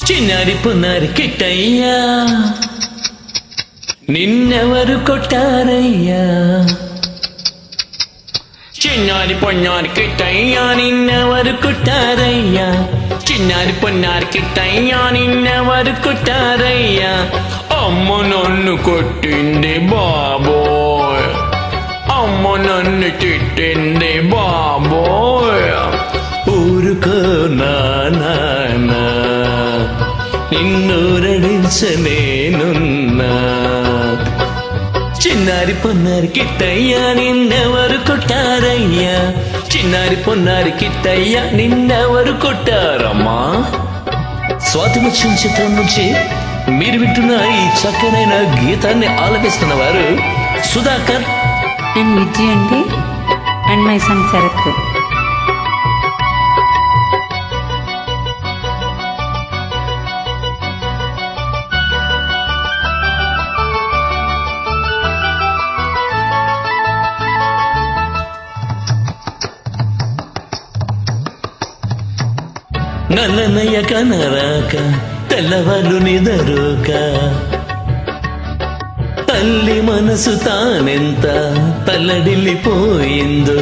చిన్నారి పున్నారి కిట్టయ్యా నిన్నెవరు కొట్టారయ్యా చిన్నారి పొన్నారి కిట్టయ్యా నిన్నెవరు కొట్టారయ్యా చిన్నారి పొన్నారి కిట్టయ్యా నిన్నెవరు కొట్టారయ్యా అమ్మ నన్ను కొట్టింది బాబోయ్ అమ్మ నన్ను తిట్టింది నిన్నురడించలేనున్నా. చిన్నారి పొన్నారి కిట్టయ్యా నిన్నెవరు కొట్టారయ్యా? చిన్నారి పొన్నారి కిట్టయ్యా నిన్నెవరు కొట్టారమ్మా? స్వాతిముత్యం చిత్రం నుంచి మీరు వింటున్న ఈ చక్కనైన గీతాన్ని ఆలపిస్తున్న వారు సుధాకర్. అండ్ విజయ్ అండి అండ్ మై సన్ శరత్. నల్లనయ్య కనరాక తెల్లవాళ్ళు నిదరుక. తల్లి మనసు తానెంత తల్లడిల్లిపోయిందో.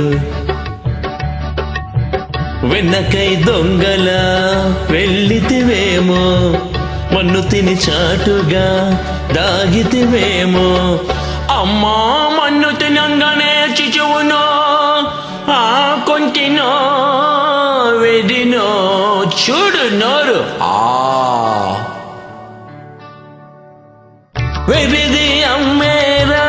వెన్నకై దొంగల వెళ్ళితివేమో మన్ను తిని చాటుగా దాగితివేమో. అమ్మా మన్ను తినంగానే చిచువునో ఆ కొంటినో వెదినో. చూడు నోరు ఆ. వెరిది అమ్మేరా.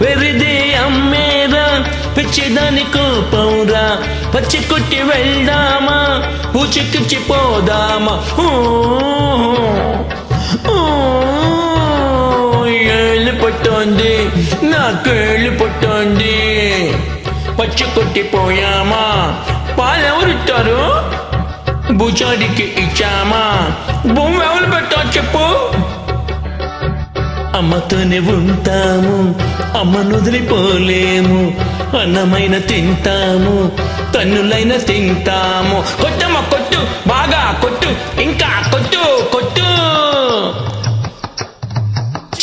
వెరిది అమ్మేరా. పిచ్చిదాని కోపంరా. పచ్చి కొట్టి వెళ్దామా. పూచికిచ్చి పోదామా. ఊ, కళ్ళు ఏళ్ళు పచ్చి కొట్టిపోయామా పాలెవరిస్తారు భుజాడికి ఇచ్చామా? భూమి ఎవరు పెట్టా చెప్పు? అమ్మతోనే ఉంటాము అమ్మను వదిలిపోలేము అన్నమైన తింటాము తన్నులైన తింటాము. కొట్టమ్మ కొట్టు బాగా కొట్టు ఇంకా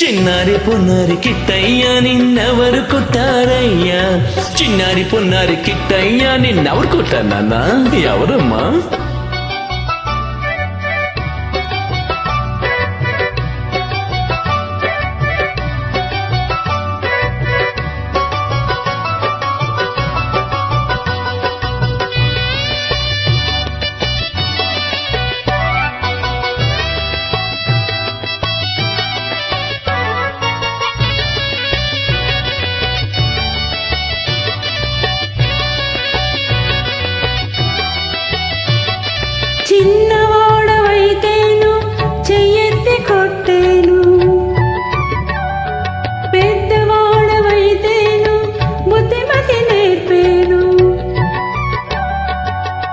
చిన్నారి పొన్నారి కిట్టయ్యా నిన్నెవరు కొట్టారయ్యా? చిన్నారి పొన్నారి కిట్టయ్యా నిన్నెవరు కొట్టారన్నా ఎవరమ్మా?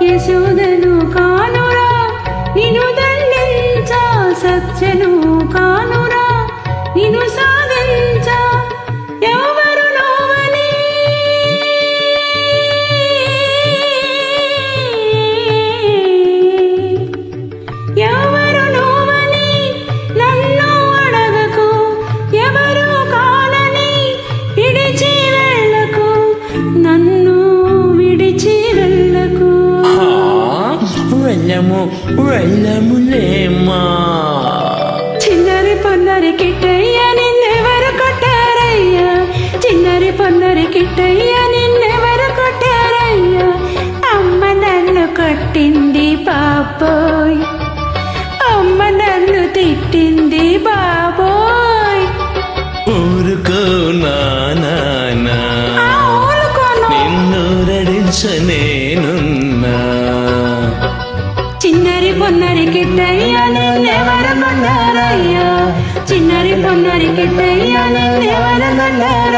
యశోదను కానురా నిన్ను దండించా సత్యను. వెళ్ళము వెళ్ళములేమా చిన్నరి పొందరి కిట్టయ్య నిన్నెవరు కొట్టారయ్యా. చిన్నరి పొందరి కిట్టయ్య నిన్నెవరు కొట్టారయ్యా. అమ్మ నన్ను కొట్టింది బాబోయ్. అమ్మ నన్ను తిట్టింది బాబోయ్. ఊరుకో నానా నిన్ను రడించనేనున్నా నిన్నెవరు